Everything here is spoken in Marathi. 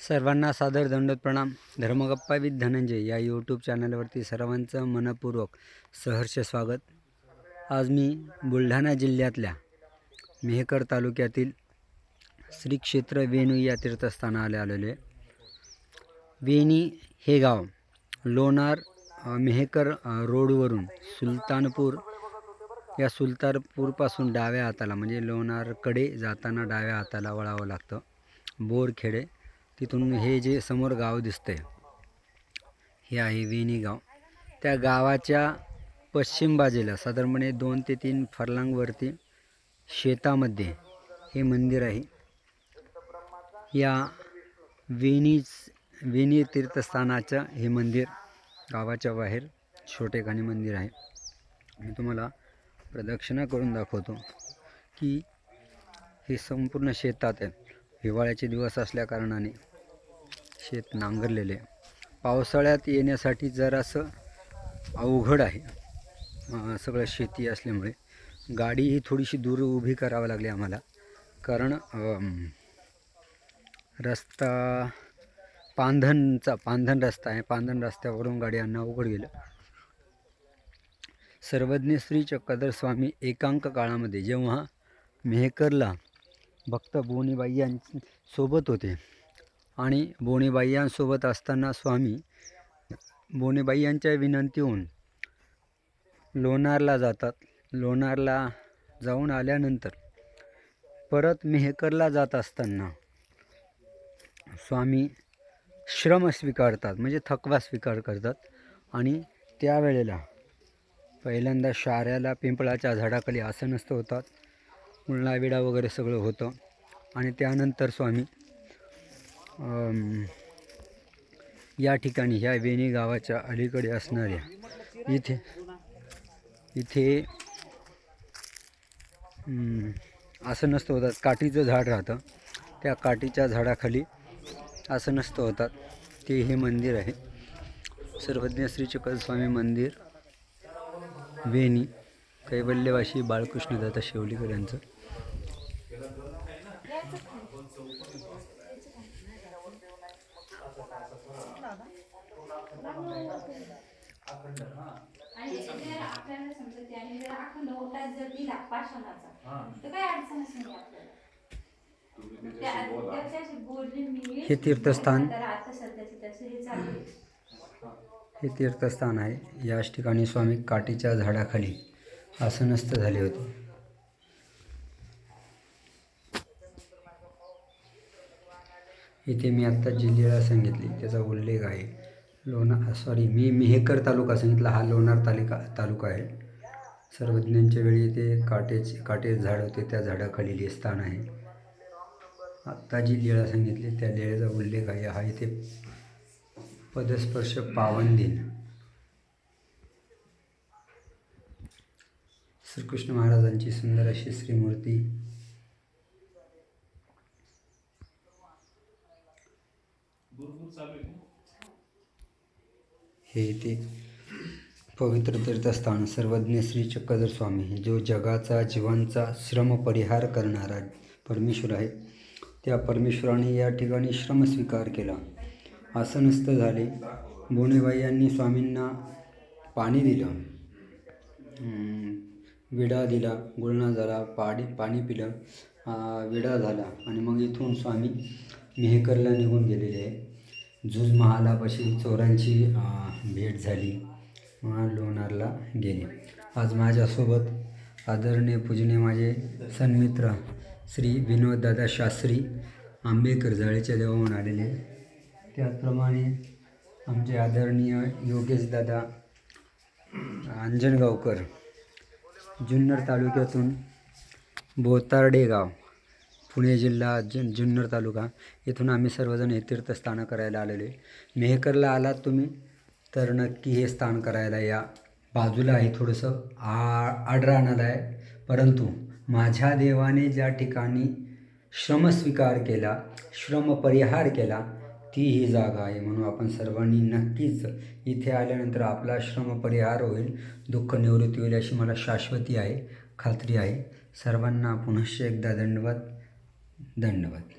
सर्वांना सादर दंडोत प्रणाम. धर्मगप्पा विथ धनंजय या यूट्यूब चॅनलवरती सर्वांचं मनपूर्वक सहर्ष स्वागत. आज मी बुलढाणा जिल्ह्यातल्या मेहकर तालुक्यातील श्री क्षेत्र वेणू या तीर्थस्थानाला आलेलो आहे. वेणी हे गाव लोणार मेहकर रोडवरून सुलतानपूर या सुलतानपूरपासून डाव्या हाताला म्हणजे लोणारकडे जाताना डाव्या हाताला वळावं लागतं. बोरखेडे तिथून हे जे समोर गाव दिसतंय हे आहे वेणी गाव. त्या गावाच्या पश्चिम बाजूला साधारणपणे दोन ते तीन फरलांगवरती शेतामध्ये हे मंदिर आहे. या वेणीच वेणी तीर्थस्थानाचं हे मंदिर गावाच्या बाहेर छोटेखानी मंदिर आहे. मी तुम्हाला प्रदक्षिणा करून दाखवतो की हे संपूर्ण शेतात आहे हिवाळ्याचे दिवस असल्याकारणाने शेत नांगरलेले पावसाळ्यात येण्यासाठी जरासं अवघड आहे. सगळं शेती असल्यामुळे गाडी ही थोडीशी दूर उभी करावी लागली आम्हाला. कारण रस्ता पांधनचा पांधन रस्ता आहे. पांधन रस्त्यावरून गाडी आणणं अवघड गेलं. सर्वज्ञ श्री चक्रधर स्वामी एकांक काळामध्ये जेव्हा मेहकरला भक्त बोनीबाई यांसोबत होते आणि बोनीबाई यांसोबत असताना स्वामी बोनीबाई यांच्या विनंतीहून लोणारला जातात. लोणारला जाऊन आल्यानंतर परत मेहकरला जात असताना स्वामी श्रम स्वीकारतात म्हणजे थकवा स्वीकार करतात. आणि त्यावेळेला पहिल्यांदा शाऱ्याला पिंपळाच्या झाडाखाली आसनस्थ होतात. उलणा वगैरे सगळं होतं. आणि त्यानंतर स्वामी या ठिकाणी ह्या वेणी गावाच्या अलीकडे असणाऱ्या इथे इथे असं नसतं होतात काठीचं झाड राहतं. त्या काठीच्या झाडाखाली असं नसतं होतात ते हे मंदिर आहे. सर्वज्ञ श्री स्वामी मंदिर वेणी कैवल्यवासी बाळकृष्णदाता शेवलीकर यांचं. आणि जर आपल्याला समजा त्याने जर अखंड ओटा जर दिला पाषाणाचा तर काय अडचणच नाही आपल्याला हे तीर्थस्थान. हे तीर्थस्थान आहे याच ठिकाणी स्वामी काठीच्या झाडाखाली आसनस्थ झाले होते इथे मी आत्ता जी जिल्ह्याला सांगितली त्याचा उल्लेख आहे. लोणार सॉरी मी मेहकर तालुका सांगितला हा लोणार तालिका तालुका आहे. सर्वज्ञांच्या वेळी इथे काटेचे काटे झाड होते त्या झाडाखाली हे स्थान आहे. आत्ता जी लीळा सांगितली त्या लीळेचा उल्लेख आहे हा इथे पदस्पर्श पावन दिन. श्रीकृष्ण महाराजांची सुंदर अशी श्रीमूर्ती हे इथे पवित्र तीर्थस्थान सर्वज्ञ श्री चक्रधर स्वामी जो जगाचा जीवांचा श्रम परिहार करणारा परमेश्वर आहे. त्या परमेश्वराने या ठिकाणी श्रम स्वीकार केला. आसनस्थ झाले. बोनेबाई यांनी स्वामींना पाणी दिलं. विडा दिला. गुळणा झाला. पाणी पाणी पिलं. विडा झाला. आणि मग इथून स्वामी मेहकरला निघून गेलेले आहे जुज महालापाशी चोरांची भेट झाली. लोणारला गेले. आज माझ्यासोबत आदरणीय पूजने माझे सन्मित्र श्री विनोददादा शास्त्री आंबेकर जाळेच्या देवाहून आलेले. त्याचप्रमाणे आमचे आदरणीय योगेशदादा अंजनगावकर जुन्नर तालुक्यातून बोतार्डे गाव. पुणे जिल्हा जुन जुन्नर तालुका. इथून आम्ही सर्वजण हे तीर्थस्थानं करायला आलेले मेहकरला आलात तुम्ही तर नक्की हे स्थान करायला या. बाजूला आहे थोडंसं आ आडराणाला आहे. परंतु माझ्या देवाने ज्या ठिकाणी श्रम स्वीकार केला श्रम परिहार केला ती ही जागा आहे म्हणून आपण सर्वांनी नक्कीच इथे आल्यानंतर आपला श्रम परिहार होईल दुःख निवृत्ती होईल अशी मला शाश्वती आहे खात्री आहे. सर्वांना पुनश्च एकदा दंडवत ধন্যবাদ।